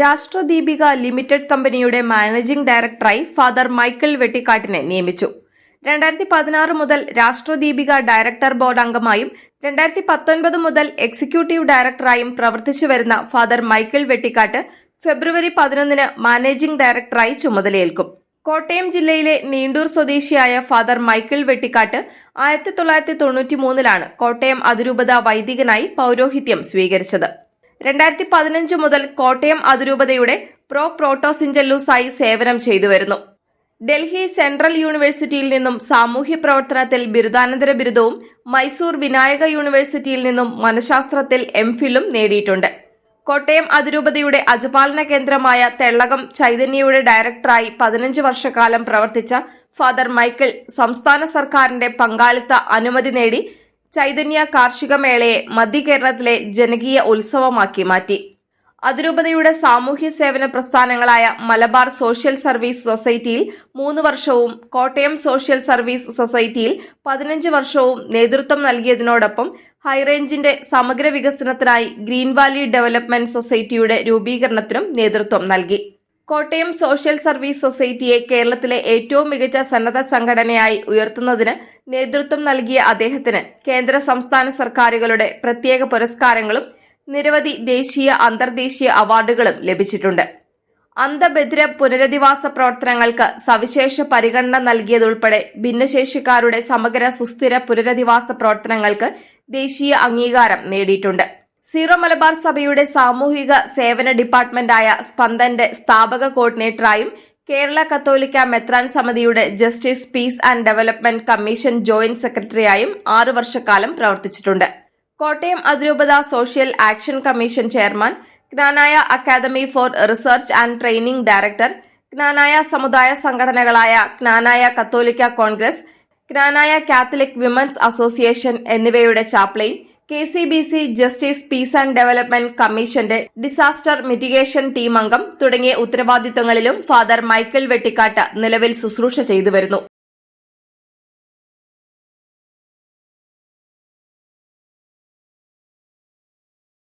Rashtradeepika limited കമ്പനിയുടെ managing ഡയറക്ടറായി father Michael വെട്ടിക്കാട്ടിനെ നിയമിച്ചു. രണ്ടായിരത്തി പതിനാറ് മുതൽ രാഷ്ട്രദീപിക ഡയറക്ടർ ബോർഡ് അംഗമായും രണ്ടായിരത്തി പത്തൊൻപത് മുതൽ എക്സിക്യൂട്ടീവ് ഡയറക്ടറായും പ്രവർത്തിച്ചു വരുന്ന ഫാദർ മൈക്കിൾ വെട്ടിക്കാട്ട് ഫെബ്രുവരി പതിനൊന്നിന് മാനേജിംഗ് ഡയറക്ടറായി ചുമതലയേൽക്കും. കോട്ടയം ജില്ലയിലെ നീണ്ടൂർ സ്വദേശിയായ ഫാദർ മൈക്കിൾ വെട്ടിക്കാട്ട് ആയിരത്തി തൊള്ളായിരത്തി തൊണ്ണൂറ്റി മൂന്നിലാണ് കോട്ടയം അതിരൂപത വൈദികനായി പൗരോഹിത്യം സ്വീകരിച്ചത്. രണ്ടായിരത്തി പതിനഞ്ച് മുതൽ കോട്ടയം അതിരൂപതയുടെ പ്രോ പ്രോട്ടോസിഞ്ചല്ലൂസായി സേവനം ചെയ്തു വരുന്നു. ഡൽഹി സെൻട്രൽ യൂണിവേഴ്സിറ്റിയിൽ നിന്നും സാമൂഹ്യ പ്രവർത്തനത്തിൽ ബിരുദാനന്തര ബിരുദവും മൈസൂർ വിനായക യൂണിവേഴ്സിറ്റിയിൽ നിന്നും മനഃശാസ്ത്രത്തിൽ എം ഫില്ലും നേടിയിട്ടുണ്ട്. കോട്ടയം അതിരൂപതയുടെ അജപാലന കേന്ദ്രമായ തെള്ളകം ചൈതന്യയുടെ ഡയറക്ടറായി പതിനഞ്ച് വർഷക്കാലം പ്രവർത്തിച്ച ഫാദർ മൈക്കിൾ സംസ്ഥാന സർക്കാരിന്റെ പങ്കാളിത്ത അനുമതി നേടി ചൈതന്യ കാർഷിക മേളയെ മധ്യകേരളത്തിലെ ജനകീയ ഉത്സവമാക്കി മാറ്റി. അതിരൂപതയുടെ സാമൂഹ്യ സേവന പ്രസ്ഥാനങ്ങളായ മലബാർ സോഷ്യൽ സർവീസ് സൊസൈറ്റിയിൽ മൂന്ന് വർഷവും കോട്ടയം സോഷ്യൽ സർവീസ് സൊസൈറ്റിയിൽ പതിനഞ്ച് വർഷവും നേതൃത്വം നൽകിയതിനോടൊപ്പം ഹൈറേഞ്ചിന്റെ സമഗ്ര വികസനത്തിനായി ഗ്രീൻ വാലി ഡെവലപ്മെന്റ് സൊസൈറ്റിയുടെ രൂപീകരണത്തിനും നേതൃത്വം നൽകി. കോട്ടയം സോഷ്യൽ സർവീസ് സൊസൈറ്റിയെ കേരളത്തിലെ ഏറ്റവും മികച്ച സന്നദ്ധ സംഘടനയായി ഉയർത്തുന്നതിന് നേതൃത്വം നൽകിയ അദ്ദേഹത്തിന് കേന്ദ്ര സംസ്ഥാന സർക്കാരുകളുടെ പ്രത്യേക പുരസ്കാരങ്ങളും നിരവധി ദേശീയ അന്തർദേശീയ അവാർഡുകളും ലഭിച്ചിട്ടുണ്ട്. അന്ധഭദ്ര പുനരധിവാസ പ്രവർത്തനങ്ങൾക്ക് സവിശേഷ പരിഗണന നൽകിയതുൾപ്പെടെ ഭിന്നശേഷിക്കാരുടെ സമഗ്ര സുസ്ഥിര പുനരധിവാസ പ്രവർത്തനങ്ങൾക്ക് ദേശീയ അംഗീകാരം നേടിയിട്ടുണ്ട്. സീറോ മലബാർ സഭയുടെ സാമൂഹിക സേവന ഡിപ്പാർട്ട്മെന്റായ സ്പന്ദന്റെ സ്ഥാപക കോർഡിനേറ്ററായും കേരള കത്തോലിക്ക മെത്രാൻ സമിതിയുടെ justice peace and development commission joint സെക്രട്ടറിയായും ആറു വർഷക്കാലം പ്രവർത്തിച്ചിട്ടുണ്ട്. കോട്ടയം അതിരൂപത social action commission chairman Knanaya academy for research and training director Knanaya സമുദായ സംഘടനകളായ ജ്ഞാനായ കത്തോലിക്ക Congress Knanaya Catholic women's association എന്നിവയുടെ chaplain K C B C justice peace and development കമ്മീഷന്റെ disaster mitigation team അംഗം തുടങ്ങിയ ഉത്തരവാദിത്തങ്ങളിലും ഫാദർ മൈക്കിൾ വെട്ടിക്കാട്ട് നിലവിൽ ശുശ്രൂഷ ചെയ്തു വരുന്നു